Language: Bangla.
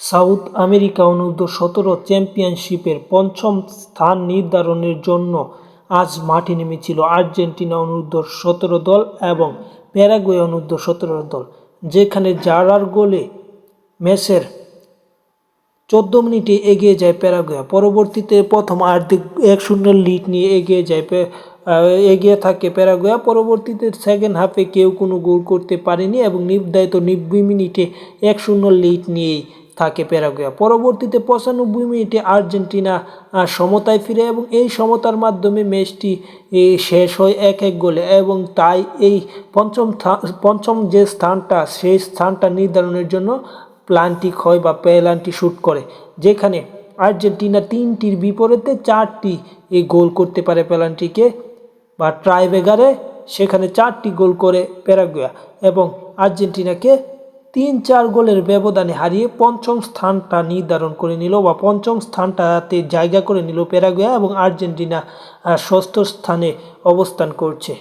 সাউথ আমেরিকা অনূর্ধ্ব সতেরো চ্যাম্পিয়নশিপের পঞ্চম স্থান নির্ধারণের জন্য আজ মাঠে নেমেছিল আর্জেন্টিনা অনূর্ধ্ব সতেরো দল এবং প্যারাগুয়ে অনূর্ধ্ব সতেরো দল, যেখানে জারার গোলে ম্যাচের চোদ্দ মিনিটে এগিয়ে যায় প্যারাগুয়া। পরবর্তীতে প্রথম আর্ধেক এক শূন্য লিড নিয়ে এগিয়ে যায় এগিয়ে থাকে প্যারাগুয়া। পরবর্তীতে সেকেন্ড হাফে কেউ কোনো গোল করতে পারেনি এবং নির্ধারিত নব্বই মিনিটে এক শূন্য লিড নিয়েই থাকে প্যারাগুয়া। পরবর্তীতে পঁচানব্বই মিনিটে আর্জেন্টিনা সমতায় ফিরে এবং এই সমতার মাধ্যমে ম্যাচটি শেষ হয় এক এক গোলে এবং তাই এই পঞ্চম পঞ্চম যে স্থানটা, সেই স্থানটা নির্ধারণের জন্য প্লান্টি হয় বা পেলান্টি শ্যুট করে, যেখানে আর্জেন্টিনা তিনটির বিপরীতে চারটি এই গোল করতে পারে পেলান্টিকে বা ট্রাইবেগারে, সেখানে চারটি গোল করে প্যারাগুয়া এবং আর্জেন্টিনাকে তিন চার গোলের ব্যবধানে হারিয়ে পঞ্চম স্থানটা নির্ধারণ করে নিল বা পঞ্চম স্থানটাতে জায়গা করে নিল প্যারাগুয়া এবং আর্জেন্টিনা ষষ্ঠ স্থানে অবস্থান করছে।